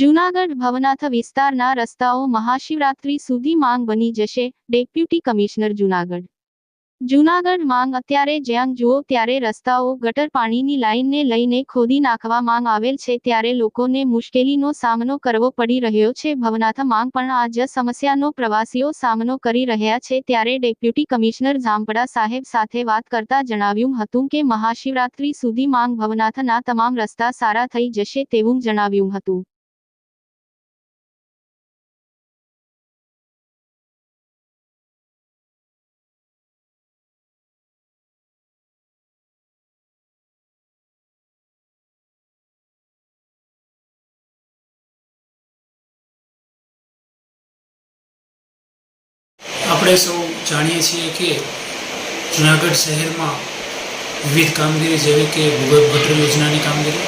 જૂનાગઢ ભવનાથ વિસ્તારના રસ્તાઓ મહાશિવરાત્રી સુધી માંગ બની જશે, ડેપ્યુટી કમિશનર જૂનાગઢ. જૂનાગઢ માંગ અત્યારે જ્યાં જુઓ ત્યારે રસ્તાઓ ગટર પાણીની લાઇનને લઈને ખોદી નાખવા માંગ આવેલ છે ત્યારે લોકોને મુશ્કેલીનો સામનો કરવો પડી રહ્યો છે. ભવનાથ માંગ પણ આ જ સમસ્યાનો પ્રવાસીઓ સામનો કરી રહ્યા છે ત્યારે ડેપ્યુટી કમિશનર જામપડા સાહેબ સાથે વાત કરતા જણાવ્યું હતું કે મહાશિવરાત્રી સુધી માંગ ભવનાથના તમામ રસ્તા સારા થઈ જશે તેવું જણાવ્યું હતું. આપણે સૌ જાણીએ છીએ કે જુનાગઢ શહેરમાં વિવિધ કામગીરી, જેવી કે ભૂગર્ભ ગટર યોજનાની કામગીરી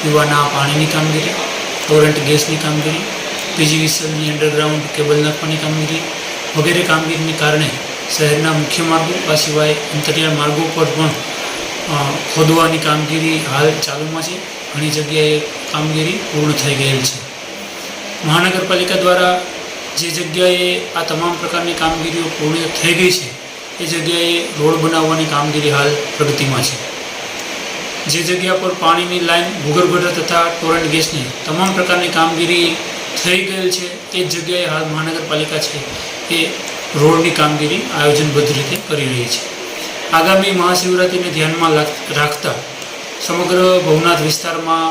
પીવાના પાણીની કામગીરી, ટોરન્ટ ગેસની કામગીરી પીજીવીસીએલની અંડરગ્રાઉન્ડ કેબલ નાખવાની કામગીરી વગેરે કામગીરીને કારણે શહેરના મુખ્ય માર્ગો, આ સિવાય અંતરિયાળ માર્ગો પર પણ ખોદવાની કામગીરી હાલ ચાલુમાં છે. ઘણી જગ્યાએ કામગીરી પૂર્ણ થઈ ગયેલ છે. મહાનગરપાલિકા દ્વારા જે જગ્યાએ આ તમામ પ્રકારની કામગીરીઓ પૂર્ણ થઈ ગઈ છે, એ જગ્યાએ રોડ બનાવવાની કામગીરી હાલ પ્રગતિમાં છે. જે જગ્યા પર પાણીની લાઈન ભૂગર્ભ તથા ટોરેન્ટ ગેસની તમામ પ્રકારની કામગીરી થઈ ગયેલ છે, એ જ જગ્યાએ હાલ મહાનગરપાલિકા છે, એ રોડની કામગીરી આયોજનબદ્ધ રીતે કરી રહી છે. આગામી મહાશિવરાત્રિને ધ્યાનમાં રાખતા સમગ્ર ભવનાથ વિસ્તારમાં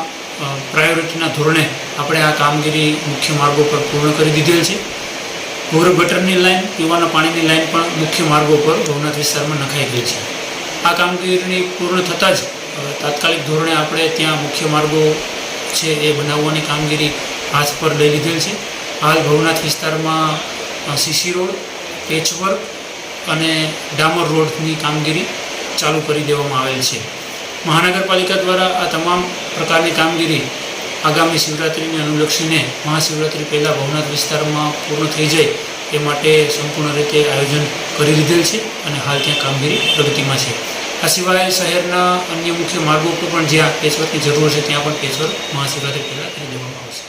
પ્રાયોરિટીના ધોરણે આપણે આ કામગીરી મુખ્ય માર્ગો પર પૂર્ણ કરી દીધેલ છે. ભૂગર્ભ ગટરની લાઇન પીવાના પાણીની લાઇન પણ મુખ્ય માર્ગો પર ભવનાથ વિસ્તારમાં નખાઈ ગઈ છે. આ કામગીરી પૂર્ણ થતાં જ તાત્કાલિક ધોરણે આપણે ત્યાં મુખ્ય માર્ગો છે એ બનાવવાની કામગીરી હાથ પર લઈ લીધેલ છે. હાલ ભવનાથ વિસ્તારમાં સીસી રોડ, પેચવર્ક અને ડામર રોડની કામગીરી ચાલુ કરી દેવામાં આવેલ છે. મહાનગરપાલિકા દ્વારા આ તમામ પ્રકારની કામગીરી આગામી શિવરાત્રિને અનુલક્ષીને મહાશિવરાત્રિ પહેલાં ભવનાથ વિસ્તારમાં પૂર્ણ થઈ જાય એ માટે સંપૂર્ણ રીતે આયોજન કરી લીધેલ છે અને હાલ ત્યાં કામગીરી પ્રગતિમાં છે. આ સિવાય શહેરના અન્ય મુખ્ય માર્ગો પર પણ જ્યાં પેચવર્કની જરૂર છે ત્યાં પણ પેચવર્ક મહાશિવરાત્રિ પહેલાં કરી દેવામાં આવશે